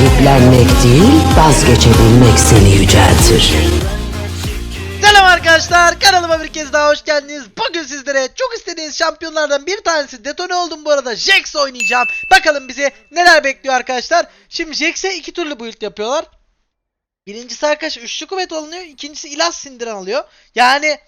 değil, vazgeçebilmek seni yüceltir. Selam arkadaşlar kanalıma bir kez daha hoş geldiniz. Bugün sizlere çok istediğiniz şampiyonlardan bir tanesi detone oldum bu arada. Jax oynayacağım. Bakalım bizi neler bekliyor arkadaşlar. Şimdi Jax'e iki türlü build yapıyorlar. Birincisi arkadaş üçlü kuvvet alınıyor. ikincisi ilah sindiren alıyor. Yani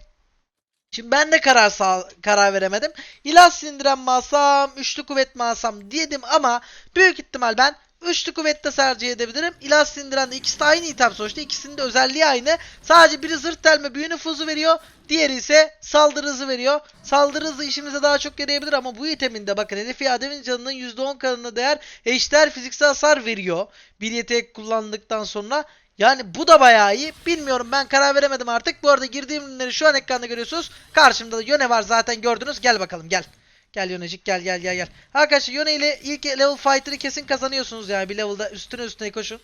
Şimdi ben de karar sağ, karar veremedim. İlah sindiren mi alsam, üçlü kuvvet mi alsam dedim ama büyük ihtimal ben üçlü kuvvette tercih edebilirim. İlah sindiren de ikisi de aynı item sonuçta. İkisinin de özelliği aynı. Sadece biri zırh delme büyü nüfuzu veriyor. Diğeri ise saldırı hızı veriyor. Saldırı hızı işimize daha çok yarayabilir ama bu iteminde bakın hedefi adamın canının %10 kanına değer eşdeğer fiziksel hasar veriyor. Bir yetenek kullandıktan sonra yani bu da bayağı iyi. Bilmiyorum ben karar veremedim artık. Bu arada girdiğim ürünleri şu an ekranda görüyorsunuz. Karşımda da Yone var zaten gördünüz. Gel bakalım gel. Gel Yonecik gel gel gel gel. Arkadaşlar Yone ile ilk level fighter'ı kesin kazanıyorsunuz yani bir level'da üstüne üstüne koşun.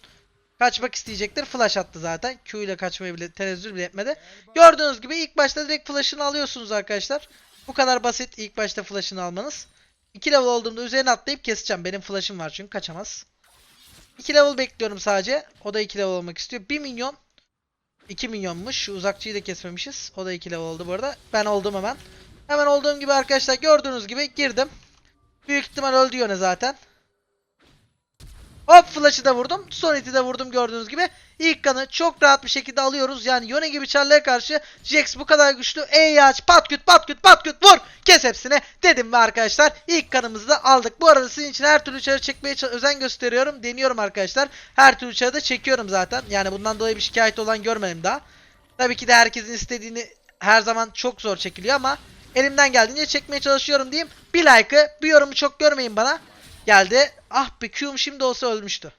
Kaçmak isteyecektir. Flash attı zaten. Q ile kaçmayı bile tenezzül bile etmedi. Gördüğünüz gibi ilk başta direkt flash'ını alıyorsunuz arkadaşlar. Bu kadar basit ilk başta flash'ını almanız. 2 level olduğumda üzerine atlayıp keseceğim. Benim flash'ım var çünkü kaçamaz. 2 level bekliyorum sadece. O da 2 level olmak istiyor. 1 milyon 2 milyonmuş. Uzakçıyı da kesmemişiz. O da 2 level oldu bu arada. Ben oldum hemen. Hemen olduğum gibi arkadaşlar gördüğünüz gibi girdim. Büyük ihtimal öldü Yone zaten. Hop flash'ı da vurdum. Son iti de vurdum gördüğünüz gibi. İlk kanı çok rahat bir şekilde alıyoruz. Yani Yone gibi Charlie'ye karşı Jax bu kadar güçlü. Ey aç pat küt pat küt pat küt vur. Kes hepsini dedim ve arkadaşlar ilk kanımızı da aldık. Bu arada sizin için her türlü çarı çekmeye özen gösteriyorum. Deniyorum arkadaşlar. Her türlü çarı da çekiyorum zaten. Yani bundan dolayı bir şikayet olan görmedim daha. Tabii ki de herkesin istediğini her zaman çok zor çekiliyor ama elimden geldiğince çekmeye çalışıyorum diyeyim. Bir like'ı bir yorumu çok görmeyin bana. Geldi. Ah be Q'um şimdi olsa ölmüştü.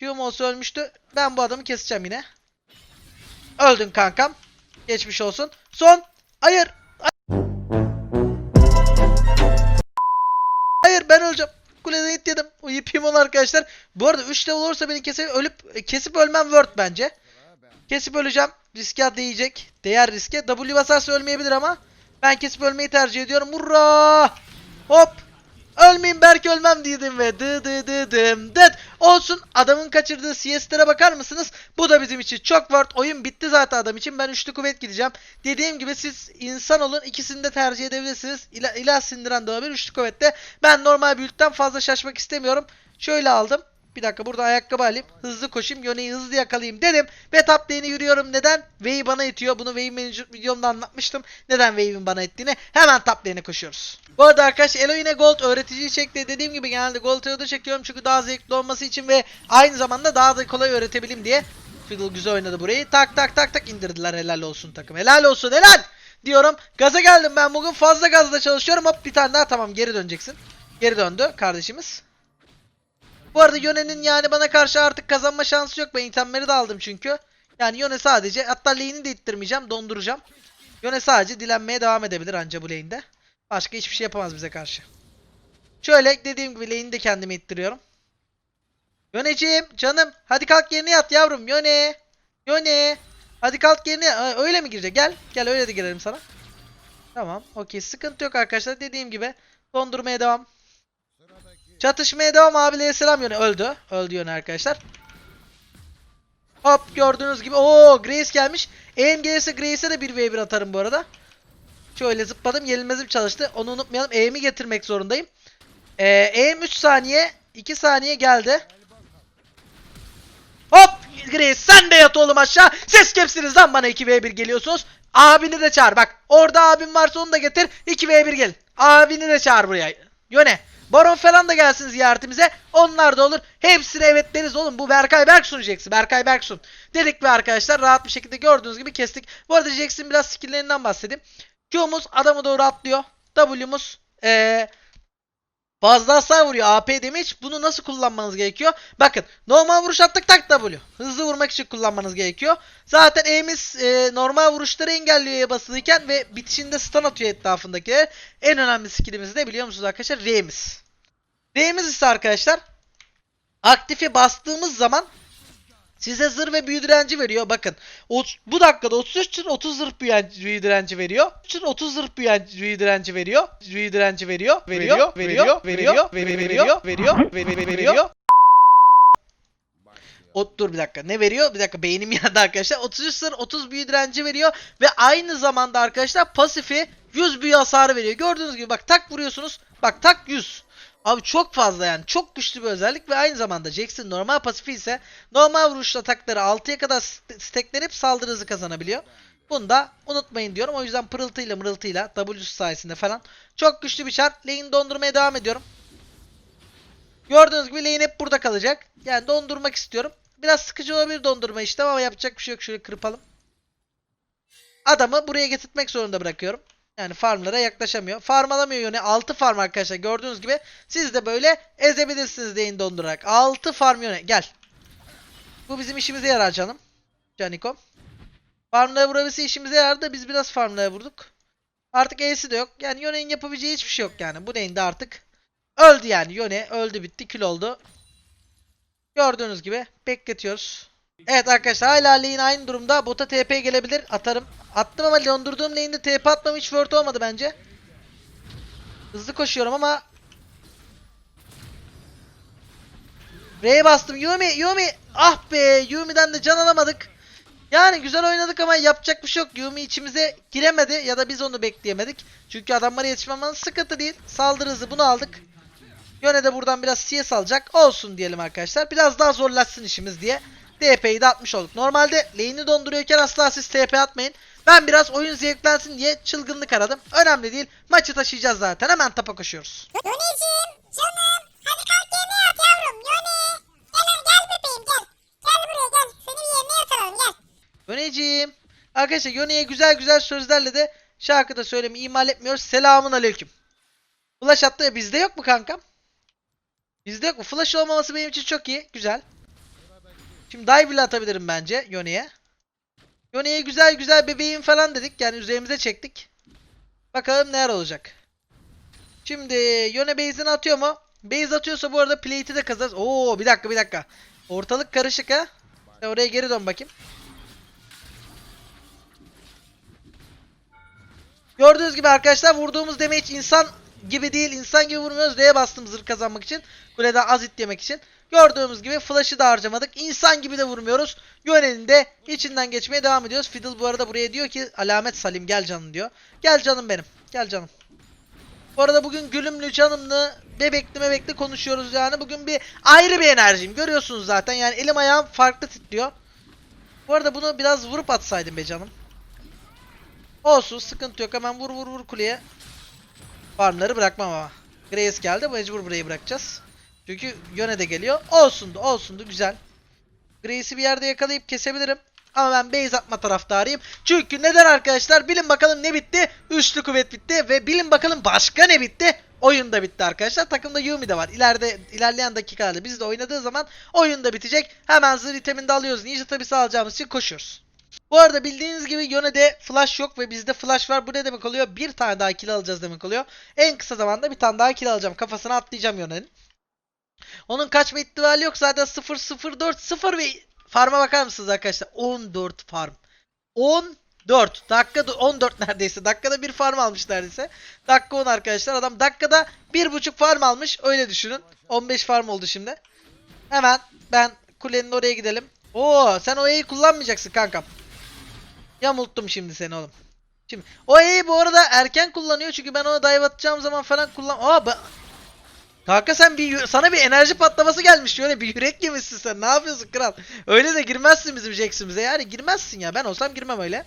Q'um olsa ölmüştü. Ben bu adamı keseceğim yine. Öldün kankam. Geçmiş olsun. Son. Hayır. Hayır ben öleceğim. Kuleden hit yedim. O yipim ol arkadaşlar. Bu arada 3 level olursa beni kesip ölüp kesip ölmem word bence. Kesip öleceğim. Riske değecek. Değer riske. W basarsa ölmeyebilir ama. Ben kesip ölmeyi tercih ediyorum. Hurra! Hop! Ölmeyeyim belki ölmem dedim ve dı dı dı dım dıt. Olsun adamın kaçırdığı CS'lere bakar mısınız? Bu da bizim için çok word. Oyun bitti zaten adam için. Ben üçlü kuvvet gideceğim. Dediğim gibi siz insan olun ikisini de tercih edebilirsiniz. İla, ilah sindiren de olabilir üçlü kuvvette. Ben normal büyükten fazla şaşmak istemiyorum. Şöyle aldım. Bir dakika burada ayakkabı alayım. Hızlı koşayım. Yone'yi hızlı yakalayayım dedim. Ve top yürüyorum. Neden? Wave'i bana itiyor. Bunu Wave Manager videomda anlatmıştım. Neden Wave'in bana ettiğini. Hemen top koşuyoruz. Bu arada arkadaş Elo yine Gold öğreticiyi çekti. Dediğim gibi genelde Gold Elo'da çekiyorum. Çünkü daha zevkli olması için ve aynı zamanda daha da kolay öğretebileyim diye. Fiddle güzel oynadı burayı. Tak tak tak tak indirdiler. Helal olsun takım. Helal olsun helal. Diyorum. Gaza geldim ben bugün. Fazla gazla çalışıyorum. Hop bir tane daha tamam geri döneceksin. Geri döndü kardeşimiz. Bu arada Yone'nin yani bana karşı artık kazanma şansı yok. Ben itemleri de aldım çünkü. Yani Yone sadece hatta lane'i de ittirmeyeceğim. Donduracağım. Yone sadece dilenmeye devam edebilir anca bu lane'de. Başka hiçbir şey yapamaz bize karşı. Şöyle dediğim gibi lane'i de kendime ittiriyorum. Yoneciğim canım hadi kalk yerine yat yavrum. Yone. Yone. Hadi kalk yerine öyle mi girecek? Gel. Gel öyle de girelim sana. Tamam. Okey. Sıkıntı yok arkadaşlar. Dediğim gibi dondurmaya devam. Çatışmaya devam abileye selam yöne öldü. Öldü yöne arkadaşlar. Hop gördüğünüz gibi. Oo Grace gelmiş. Aim gelirse Grace'e de 1v1 atarım bu arada. Şöyle zıpladım. Yenilmezim çalıştı. Onu unutmayalım. Aim'i getirmek zorundayım. Ee, aim 3 saniye. 2 saniye geldi. Hop Grace sen de yat oğlum aşağı. Ses kimsiniz lan bana 2v1 geliyorsunuz. Abini de çağır bak. Orada abim varsa onu da getir. 2v1 gel. Abini de çağır buraya. Yöne. Baron falan da gelsin ziyaretimize. Onlar da olur. Hepsine evet deriz oğlum. Bu Berkay Berksun Jackson. Berkay Berksun. Dedik ve arkadaşlar rahat bir şekilde gördüğünüz gibi kestik. Bu arada Jackson biraz skill'lerinden bahsedeyim. Q'muz adamı doğru atlıyor. W'muz ee, fazla hasar vuruyor. AP damage. Bunu nasıl kullanmanız gerekiyor? Bakın normal vuruş attık tak W. Hızlı vurmak için kullanmanız gerekiyor. Zaten E'miz e, normal vuruşları engelliyor E'ye basılıyken ve bitişinde stun atıyor etrafındakiler. En önemli skillimiz ne biliyor musunuz arkadaşlar? R'miz. R'miz ise arkadaşlar aktifi bastığımız zaman size zırh ve büyü direnci veriyor. Bakın o, bu dakikada 33 için 30 zırh büyü, direnci veriyor. için 30 zırh büyü, büyü direnci veriyor. Büyü direnci veriyor. Veriyor. Veriyor. Veriyor. Veriyor. Veriyor. Veriyor. Veriyor. Veriyor. O, dur bir dakika. Ne veriyor? Bir dakika beynim yandı arkadaşlar. 33 sır 30 büyü direnci veriyor. Ve aynı zamanda arkadaşlar pasifi 100 büyü hasarı veriyor. Gördüğünüz gibi bak tak vuruyorsunuz. Bak tak 100. Abi çok fazla yani. Çok güçlü bir özellik ve aynı zamanda Jackson normal pasifi ise normal vuruş atakları 6'ya kadar st- steklenip saldırı hızı kazanabiliyor. Bunu da unutmayın diyorum. O yüzden pırıltıyla mırıltıyla W sayesinde falan çok güçlü bir şart. Lane dondurmaya devam ediyorum. Gördüğünüz gibi lane hep burada kalacak. Yani dondurmak istiyorum. Biraz sıkıcı olabilir dondurma işte ama yapacak bir şey yok. Şöyle kırpalım. Adamı buraya getirtmek zorunda bırakıyorum. Yani farmlara yaklaşamıyor. Farm alamıyor yöne. 6 farm arkadaşlar gördüğünüz gibi. Siz de böyle ezebilirsiniz lane dondurarak. 6 farm yöne. Gel. Bu bizim işimize yarar canım. Canikom. Farmlara vurabilse işimize yarardı. Biz biraz farmlara vurduk. Artık E'si de yok. Yani Yone'nin yapabileceği hiçbir şey yok yani. Bu lane'de artık öldü yani. Yone öldü bitti. Kül oldu. Gördüğünüz gibi bekletiyoruz. Evet arkadaşlar hala lane aynı durumda. Bota TP gelebilir. Atarım. Attım ama dondurduğum lane'de TP atmam hiç word olmadı bence. Hızlı koşuyorum ama R'ye bastım. Yumi, Yumi. Ah be, Yumi'den de can alamadık. Yani güzel oynadık ama yapacak bir şey yok. Yumi içimize giremedi ya da biz onu bekleyemedik. Çünkü adamlara yetişmemiz sıkıntı değil. Saldırı hızı bunu aldık. Yöne de buradan biraz CS alacak. Olsun diyelim arkadaşlar. Biraz daha zorlaşsın işimiz diye. TP'yi de atmış olduk. Normalde lane'i donduruyorken asla siz TP atmayın. Ben biraz oyun zevklensin diye çılgınlık aradım. Önemli değil. Maçı taşıyacağız zaten. Hemen tapa koşuyoruz. Yoneciğim canım hadi kalk yemeğe at yavrum Yone. Gel gel bebeğim gel. Gel buraya gel seni bir yemeğe atalım gel. Yöneciğim. Arkadaşlar Yone'ye güzel güzel sözlerle de şarkıda söylemeyi ihmal etmiyoruz. Selamun aleyküm. Flash attı ya bizde yok mu kankam? Bizde yok mu? Flash olmaması benim için çok iyi. Güzel. Şimdi dive bile atabilirim bence Yone'ye. Yone'ye güzel güzel bebeğim falan dedik. Yani üzerimize çektik. Bakalım neler olacak. Şimdi Yone base'ini atıyor mu? Base atıyorsa bu arada plate'i de kazarız. Oo bir dakika bir dakika. Ortalık karışık ha. Sen oraya geri dön bakayım. Gördüğünüz gibi arkadaşlar vurduğumuz damage insan gibi değil. insan gibi vurmuyoruz. D'ye bastım zırh kazanmak için. Kuleden az hit yemek için. Gördüğümüz gibi flash'ı da harcamadık. İnsan gibi de vurmuyoruz. Yönelin de içinden geçmeye devam ediyoruz. Fiddle bu arada buraya diyor ki alamet Salim gel canım diyor. Gel canım benim. Gel canım. Bu arada bugün gülümlü canımlı bebekli bebekli konuşuyoruz yani. Bugün bir ayrı bir enerjiyim. Görüyorsunuz zaten yani elim ayağım farklı titriyor. Bu arada bunu biraz vurup atsaydım be canım. Olsun sıkıntı yok. Hemen vur vur vur kuleye. Farmları bırakmam ama. Grace geldi. Mecbur burayı bırakacağız. Çünkü yöne de geliyor. Olsundu olsundu güzel. Grace'i bir yerde yakalayıp kesebilirim. Ama ben base atma taraftarıyım. Çünkü neden arkadaşlar? Bilin bakalım ne bitti? Üçlü kuvvet bitti. Ve bilin bakalım başka ne bitti? Oyun da bitti arkadaşlar. Takımda Yumi de var. İleride ilerleyen dakikalarda biz de oynadığı zaman oyun da bitecek. Hemen zırh itemini de alıyoruz. Ninja tabisi alacağımız için koşuyoruz. Bu arada bildiğiniz gibi Yone'de flash yok ve bizde flash var. Bu ne demek oluyor? Bir tane daha kill alacağız demek oluyor. En kısa zamanda bir tane daha kill alacağım. Kafasına atlayacağım Yone'nin. Onun kaçma ihtimali yok. Zaten 0 0 4 0 ve farma bakar mısınız arkadaşlar? 14 farm. 14. Dakika 14 neredeyse. Dakikada bir farm almış neredeyse. Dakika 10 arkadaşlar. Adam dakikada 1.5 farm almış. Öyle düşünün. 15 farm oldu şimdi. Hemen ben kulenin oraya gidelim. Oo sen o E'yi kullanmayacaksın kankam. Yamulttum şimdi seni oğlum. Şimdi o E'yi bu arada erken kullanıyor çünkü ben ona dive atacağım zaman falan kullan. Aa ben... Kanka sen bir sana bir enerji patlaması gelmiş şöyle bir yürek yemişsin sen. Ne yapıyorsun kral? Öyle de girmezsin bizim Jax'imize. Yani girmezsin ya. Ben olsam girmem öyle.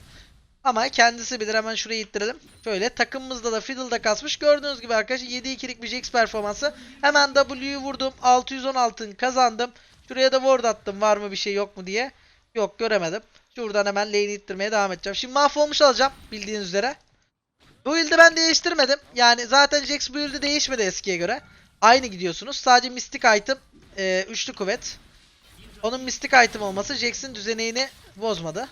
Ama kendisi bilir hemen şurayı ittirelim. Şöyle takımımızda da Fiddle'da kasmış. Gördüğünüz gibi arkadaşlar 7-2'lik bir Jax performansı. Hemen W'yu vurdum. 616'ın kazandım. Şuraya da ward attım var mı bir şey yok mu diye. Yok göremedim. Şuradan hemen lane'i ittirmeye devam edeceğim. Şimdi mahvolmuş alacağım bildiğiniz üzere. Bu build'i ben değiştirmedim. Yani zaten Jax build'i değişmedi eskiye göre. Aynı gidiyorsunuz. Sadece Mystic item e, üçlü kuvvet. Onun Mystic item olması Jax'in düzeneğini bozmadı.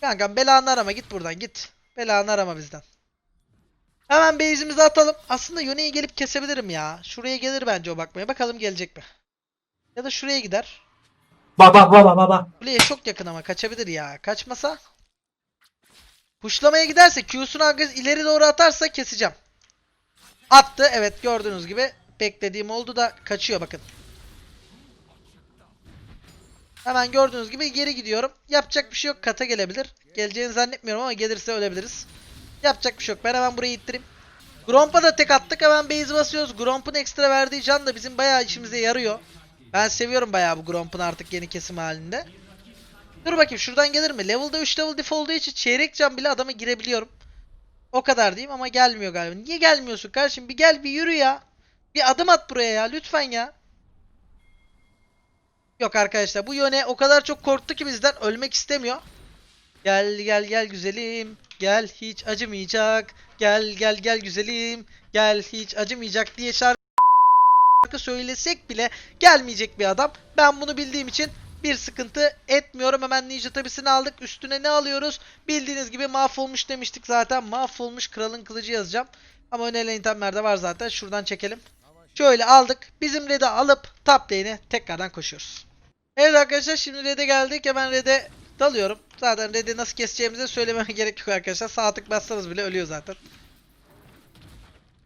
Kankam belanı arama git buradan git. Belanı arama bizden. Hemen base'imizi atalım. Aslında Yone'yi gelip kesebilirim ya. Şuraya gelir bence o bakmaya. Bakalım gelecek mi? Ya da şuraya gider. Baba baba baba. Kuleye çok yakın ama kaçabilir ya. Kaçmasa. Puşlamaya giderse Q'sunu ileri doğru atarsa keseceğim. Attı. Evet gördüğünüz gibi beklediğim oldu da kaçıyor bakın. Hemen gördüğünüz gibi geri gidiyorum. Yapacak bir şey yok. Kata gelebilir. Geleceğini zannetmiyorum ama gelirse ölebiliriz. Yapacak bir şey yok. Ben hemen burayı ittireyim. Gromp'a da tek attık. Hemen base basıyoruz. Gromp'un ekstra verdiği can da bizim bayağı işimize yarıyor. Ben seviyorum bayağı bu Gromp'un artık yeni kesim halinde. Dur bakayım şuradan gelir mi? Level'da 3 level diff olduğu için çeyrek can bile adama girebiliyorum. O kadar diyeyim ama gelmiyor galiba. Niye gelmiyorsun kardeşim? Bir gel bir yürü ya. Bir adım at buraya ya lütfen ya. Yok arkadaşlar bu yöne o kadar çok korktu ki bizden ölmek istemiyor. Gel gel gel güzelim. Gel hiç acımayacak. Gel gel gel güzelim. Gel hiç acımayacak diye şarkı söylesek bile gelmeyecek bir adam. Ben bunu bildiğim için bir sıkıntı etmiyorum. Hemen ninja tabisini aldık. Üstüne ne alıyoruz? Bildiğiniz gibi mahvolmuş demiştik zaten. Mahvolmuş kralın kılıcı yazacağım. Ama önerilen itemler var zaten. Şuradan çekelim. Şöyle aldık. Bizim red'i alıp top lane'e tekrardan koşuyoruz. Evet arkadaşlar şimdi red'e geldik. Hemen red'e dalıyorum. Zaten red'i nasıl keseceğimizi söylememe gerek yok arkadaşlar. Sağ tık bassanız bile ölüyor zaten.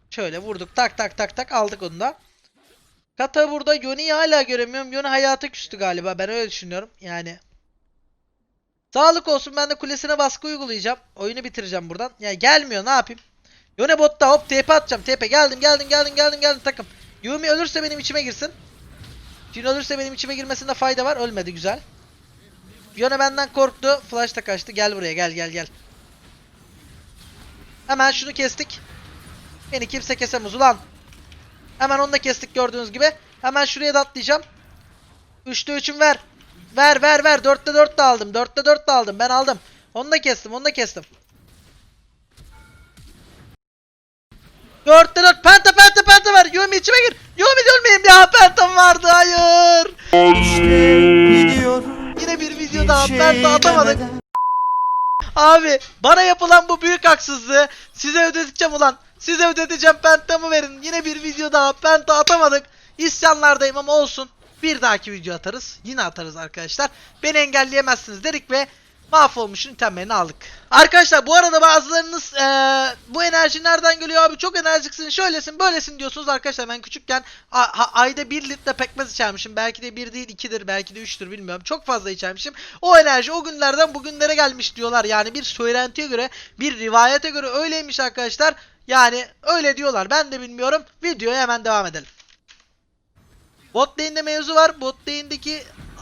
Şöyle vurduk. Tak tak tak tak aldık onu da. Kata burada Yoni'yi hala göremiyorum. Yoni hayata küstü galiba. Ben öyle düşünüyorum. Yani. Sağlık olsun ben de kulesine baskı uygulayacağım. Oyunu bitireceğim buradan. Yani gelmiyor ne yapayım. Yone botta hop TP atacağım. TP geldim geldim geldim geldim geldim takım. Yumi ölürse benim içime girsin. Jin ölürse benim içime girmesinde fayda var. Ölmedi güzel. Yone benden korktu. Flash da kaçtı. Gel buraya gel gel gel. Hemen şunu kestik. Beni kimse kesemez ulan. Hemen onu da kestik gördüğünüz gibi. Hemen şuraya da atlayacağım. 3'te 3'üm ver. Ver ver ver. 4'te 4 de aldım. 4'te 4 de aldım. Ben aldım. Onu da kestim. Onu da kestim. 4'te 4. Penta penta penta ver. Yumi içime gir. Yumi ölmeyeyim ya. Pentam vardı. Hayır. Yine bir video daha. Penta atamadık. Abi bana yapılan bu büyük haksızlığı size ödeteceğim ulan. Size ödeteceğim pentamı verin. Yine bir video daha penta atamadık. İsyanlardayım ama olsun. Bir dahaki video atarız. Yine atarız arkadaşlar. Beni engelleyemezsiniz dedik ve mahvolmuşun itemlerini aldık. Arkadaşlar bu arada bazılarınız eee, bu enerji nereden geliyor abi? Çok enerjiksin şöylesin böylesin diyorsunuz. Arkadaşlar ben küçükken a- ha- ayda 1 litre pekmez içermişim. Belki de 1 değil 2'dir belki de 3'tür bilmiyorum. Çok fazla içermişim. O enerji o günlerden bugünlere gelmiş diyorlar. Yani bir söylentiye göre bir rivayete göre öyleymiş arkadaşlar. Yani öyle diyorlar. Ben de bilmiyorum. Videoya hemen devam edelim. Bot lane'de mevzu var. Bot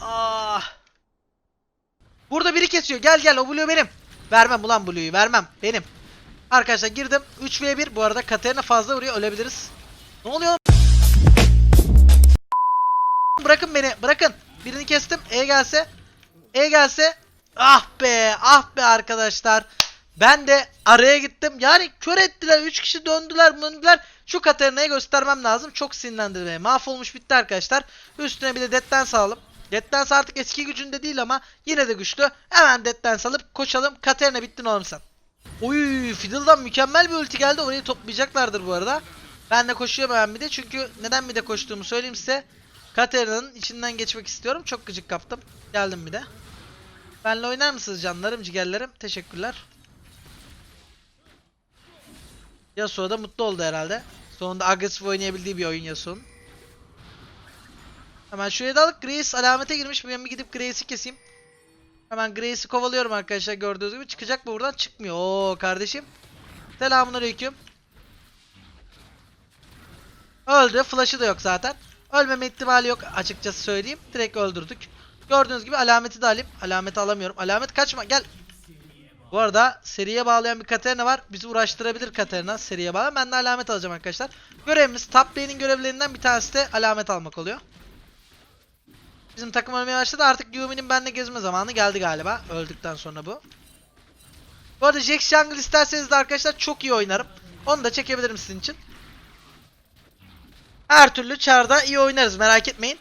ah Burada biri kesiyor. Gel gel o blue benim. Vermem ulan blue'yu vermem. Benim. Arkadaşlar girdim. 3v1 bu arada Katerina fazla vuruyor ölebiliriz. Ne oluyor? Bırakın beni bırakın. Birini kestim. E gelse. E gelse. Ah be ah be arkadaşlar. Ben de araya gittim. Yani kör ettiler. 3 kişi döndüler döndüler. Şu Katerina'ya göstermem lazım. Çok sinirlendirdi. Mahvolmuş bitti arkadaşlar. Üstüne bir de detten sağlam. Dead artık eski gücünde değil ama yine de güçlü. Hemen Dead Dance alıp koşalım. Katerina bittin oğlum sen. Oy Fiddle'dan mükemmel bir ulti geldi. Orayı toplayacaklardır bu arada. Ben de koşuyorum hemen bir de. Çünkü neden bir de koştuğumu söyleyeyim size. Katerina'nın içinden geçmek istiyorum. Çok gıcık kaptım. Geldim bir de. Benle oynar mısınız canlarım, cigerlerim? Teşekkürler. Yasuo da mutlu oldu herhalde. Sonunda agresif oynayabildiği bir oyun Yasuo'nun. Hemen şuraya da Grace alamete girmiş. Ben bir gidip Grace'i keseyim. Hemen Grace'i kovalıyorum arkadaşlar gördüğünüz gibi. Çıkacak mı buradan? Çıkmıyor. Oo kardeşim. Selamun aleyküm. Öldü. Flash'ı da yok zaten. Ölmeme ihtimali yok açıkçası söyleyeyim. Direkt öldürdük. Gördüğünüz gibi alameti de alayım. Alameti alamıyorum. Alamet kaçma gel. Bu arada seriye bağlayan bir Katerina var. Bizi uğraştırabilir Katerina seriye bağlayan. Ben de alamet alacağım arkadaşlar. Görevimiz top görevlerinden bir tanesi de alamet almak oluyor. Bizim takım ölmeye başladı. Artık Yumi'nin benimle gezme zamanı geldi galiba. Öldükten sonra bu. Bu arada Jax Jungle isterseniz de arkadaşlar çok iyi oynarım. Onu da çekebilirim sizin için. Her türlü çarda iyi oynarız merak etmeyin.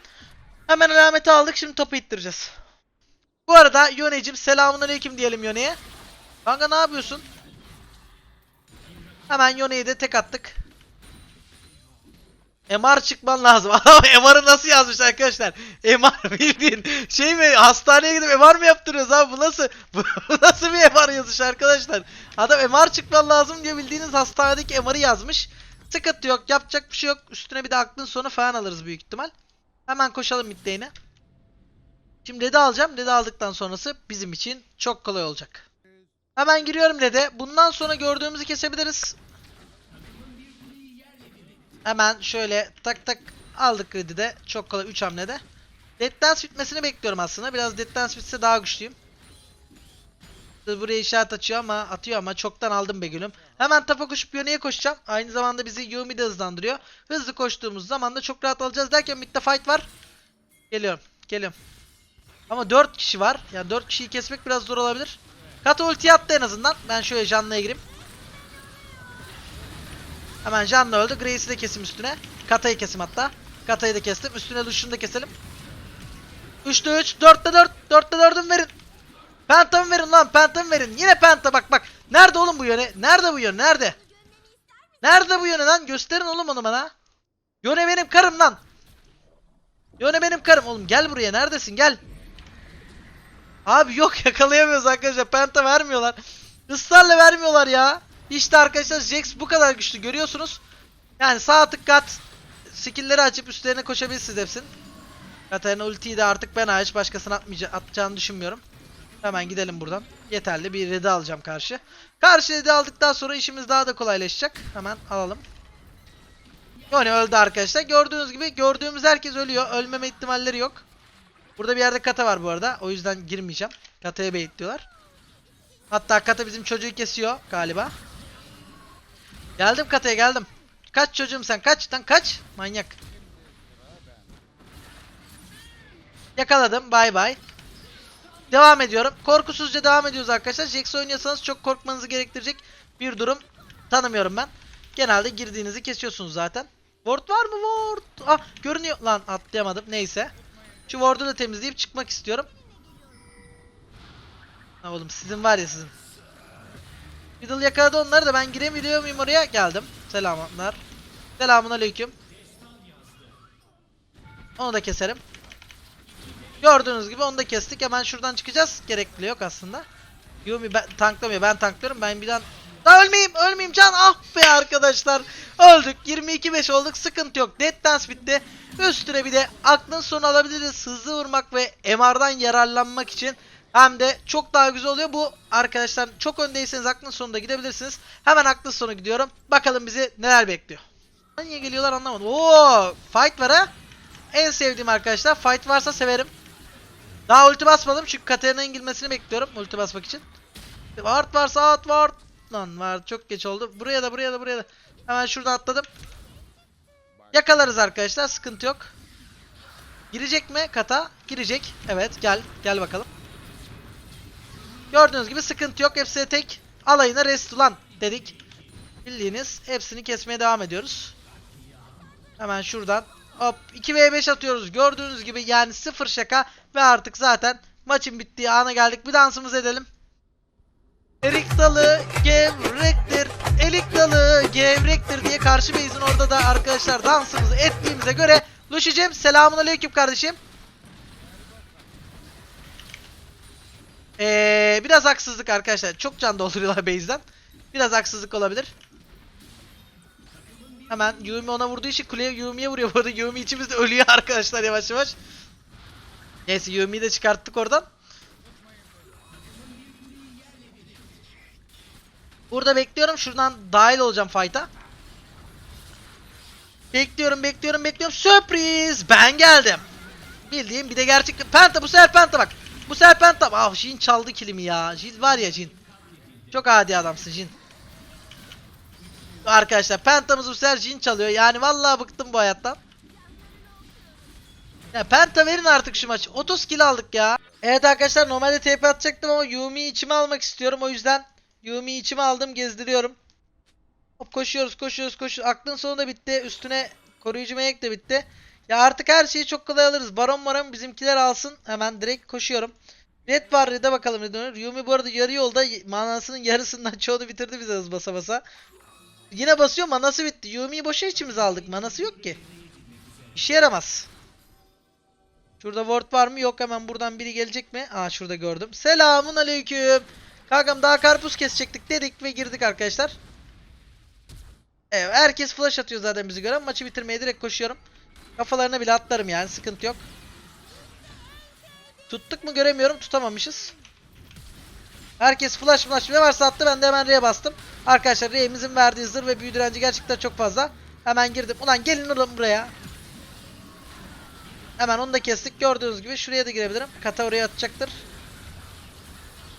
Hemen alameti aldık. Şimdi topu ittireceğiz. Bu arada Yone'cim selamun aleyküm diyelim Yone'ye. Kanka ne yapıyorsun? Hemen Yone'yi de tek attık. MR çıkman lazım. Adam MR'ı nasıl yazmış arkadaşlar? MR bildiğin şey mi? Hastaneye gidip MR mı yaptırıyoruz abi? Bu nasıl bu nasıl bir MR yazış arkadaşlar? Adam MR çıkman lazım diye bildiğiniz hastanedeki MR'ı yazmış. Sıkıntı yok. Yapacak bir şey yok. Üstüne bir de aklın sonu falan alırız büyük ihtimal. Hemen koşalım midlane'e. Şimdi red'i alacağım. Red'i aldıktan sonrası bizim için çok kolay olacak. Hemen giriyorum red'e. Bundan sonra gördüğümüzü kesebiliriz. Hemen şöyle tak tak aldık red'i de. Çok kolay 3 hamlede. Dead Dance bitmesini bekliyorum aslında. Biraz Dead Dance bitse daha güçlüyüm. Buraya işaret açıyor ama atıyor ama çoktan aldım be gülüm. Hemen tapa koşup yöneye koşacağım. Aynı zamanda bizi Yumi de hızlandırıyor. Hızlı koştuğumuz zaman da çok rahat alacağız derken midde fight var. Geliyorum. Geliyorum. Ama 4 kişi var. Yani 4 kişiyi kesmek biraz zor olabilir. Kata ulti attı en azından. Ben şöyle Jan'la'ya gireyim. Hemen Jan'la öldü. Grace'i de kesim üstüne. Kata'yı kesim hatta. Kata'yı da kestim. Üstüne Lucian'ı da keselim. 3'te 3. 4'te 4. 4'te 4'üm verin. Penta'mı verin lan. Penta'mı verin. Yine Penta bak bak. Nerede oğlum bu yöne? Nerede bu yöne? Nerede? Nerede bu yöne lan? Gösterin oğlum onu bana. Yöne benim karım lan. Yöne benim karım. Oğlum gel buraya. Neredesin? Gel. Abi yok yakalayamıyoruz arkadaşlar. Penta vermiyorlar. Israrla vermiyorlar ya. İşte arkadaşlar Jax bu kadar güçlü. Görüyorsunuz. Yani sağ tık kat. Skill'leri açıp üstlerine koşabilirsiniz hepsinin. Katarina ultiyi de artık ben hariç başkasına atmayacağını atacağını düşünmüyorum. Hemen gidelim buradan. Yeterli bir red'i alacağım karşı. Karşı red'i aldıktan sonra işimiz daha da kolaylaşacak. Hemen alalım. Yani öldü arkadaşlar. Gördüğünüz gibi gördüğümüz herkes ölüyor. Ölmeme ihtimalleri yok. Burada bir yerde kata var bu arada. O yüzden girmeyeceğim. Kata'ya bait diyorlar. Hatta kata bizim çocuğu kesiyor galiba. Geldim kataya geldim. Kaç çocuğum sen kaç lan kaç. Manyak. Yakaladım. Bay bay. Devam ediyorum. Korkusuzca devam ediyoruz arkadaşlar. Jax oynuyorsanız çok korkmanızı gerektirecek bir durum tanımıyorum ben. Genelde girdiğinizi kesiyorsunuz zaten. Ward var mı? Ward. Ah görünüyor. Lan atlayamadım. Neyse. Şu ward'u da temizleyip çıkmak istiyorum. Ha oğlum sizin var ya sizin. Fiddle yakaladı onları da ben giremiyor muyum oraya? Geldim. Selamlar. Selamun aleyküm. Onu da keserim. Gördüğünüz gibi onu da kestik. Hemen şuradan çıkacağız. Gerekli yok aslında. Yumi ben, tanklamıyor. Ben tanklıyorum. Ben bir daha... Daha ölmeyeyim. Ölmeyeyim. Can ah be arkadaşlar. Öldük. 22-5 olduk. Sıkıntı yok. Dead Dance bitti. Üstüne bir de aklın sonu alabiliriz. Hızlı vurmak ve MR'dan yararlanmak için hem de çok daha güzel oluyor. Bu arkadaşlar çok öndeyseniz aklın sonunda gidebilirsiniz. Hemen aklın sonu gidiyorum. Bakalım bizi neler bekliyor. Niye geliyorlar anlamadım. Oo, fight var ha. En sevdiğim arkadaşlar. Fight varsa severim. Daha ulti basmadım çünkü Katarina'nın girmesini bekliyorum ulti basmak için. Ward varsa at ward. Lan var çok geç oldu. Buraya da buraya da buraya da. Hemen şurada atladım. Yakalarız arkadaşlar sıkıntı yok. Girecek mi kata? Girecek. Evet gel. Gel bakalım. Gördüğünüz gibi sıkıntı yok. Hepsi tek. Alayına rest ulan dedik. Bildiğiniz hepsini kesmeye devam ediyoruz. Hemen şuradan hop 2v5 atıyoruz. Gördüğünüz gibi yani sıfır şaka ve artık zaten maçın bittiği ana geldik. Bir dansımız edelim. Erik dalı gevrektir. Elik dalı gevrektir diye karşı base'in orada da arkadaşlar dansımızı ettiğimize göre Luşicim selamun aleyküm kardeşim. Ee, biraz haksızlık arkadaşlar. Çok can dolduruyorlar base'den. Biraz haksızlık olabilir. Hemen Yumi ona vurduğu için kuleye Yumi'ye vuruyor. Bu arada Yumi içimizde ölüyor arkadaşlar yavaş yavaş. Neyse Yumi'yi de çıkarttık oradan. Burada bekliyorum. Şuradan dahil olacağım fight'a. Bekliyorum, bekliyorum, bekliyorum. Sürpriz! Ben geldim. Bildiğim bir de gerçek Penta bu sefer Penta bak. Bu sefer Penta. Ah Jin çaldı kilimi ya. Jin var ya Jin. Çok adi adamsın Jin. Arkadaşlar Penta'mız bu sefer Jin çalıyor. Yani vallahi bıktım bu hayattan. Ya Penta verin artık şu maçı. 30 kill aldık ya. Evet arkadaşlar normalde TP atacaktım ama Yumi'yi içime almak istiyorum. O yüzden Yumi'yi içime aldım gezdiriyorum. Hop koşuyoruz koşuyoruz koşuyoruz. Aklın sonu da bitti. Üstüne koruyucu melek de bitti. Ya artık her şeyi çok kolay alırız. Baron baron bizimkiler alsın. Hemen direkt koşuyorum. Red var Red'e bakalım ne dönür. Yumi bu arada yarı yolda manasının yarısından çoğunu bitirdi bize hız basa basa. Yine basıyor manası bitti. Yumi'yi boşa içimize aldık. Manası yok ki. İşe yaramaz. Şurada ward var mı? Yok hemen buradan biri gelecek mi? Aa şurada gördüm. Selamun aleyküm. Kankam daha karpuz kesecektik dedik ve girdik arkadaşlar. Evet herkes flash atıyor zaten bizi gören. Maçı bitirmeye direkt koşuyorum. Kafalarına bile atlarım yani sıkıntı yok. Tuttuk mu göremiyorum. Tutamamışız. Herkes flash flash ne varsa attı. Ben de hemen R'ye bastım. Arkadaşlar R'imizin verdiği zırh ve büyü direnci gerçekten çok fazla. Hemen girdim. Ulan gelin oğlum buraya. Hemen onu da kestik. Gördüğünüz gibi şuraya da girebilirim. Kata oraya atacaktır.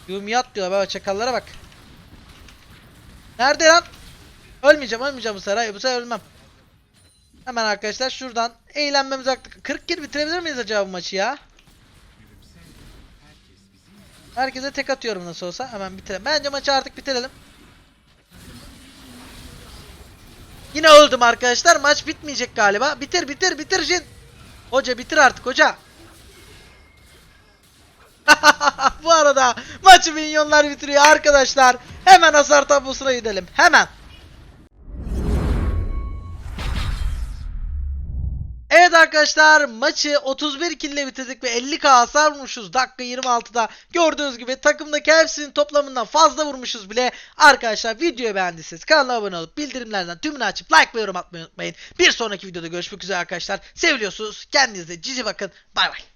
Yumi at diyorlar. Baba çakallara bak. Nerede lan? Ölmeyeceğim ölmeyeceğim bu sefer. Hayır bu sefer ölmem. Hemen arkadaşlar şuradan eğlenmemiz vakti. 40 kill bitirebilir miyiz acaba bu maçı ya? Herkese tek atıyorum nasıl olsa. Hemen bitirelim. Bence maçı artık bitirelim. Yine öldüm arkadaşlar. Maç bitmeyecek galiba. Bitir bitir bitir Jin. Hoca bitir artık hoca. Bu arada maçı minyonlar bitiriyor arkadaşlar. Hemen hasar tablosuna gidelim. Hemen. Arkadaşlar maçı 31 kill ile bitirdik ve 50k hasar vurmuşuz dakika 26'da. Gördüğünüz gibi takımdaki hepsinin toplamından fazla vurmuşuz bile. Arkadaşlar videoyu beğendiyseniz kanala abone olup bildirimlerden tümünü açıp like ve yorum atmayı unutmayın. Bir sonraki videoda görüşmek üzere arkadaşlar. Seviliyorsunuz. Kendinize cici bakın. Bay bay.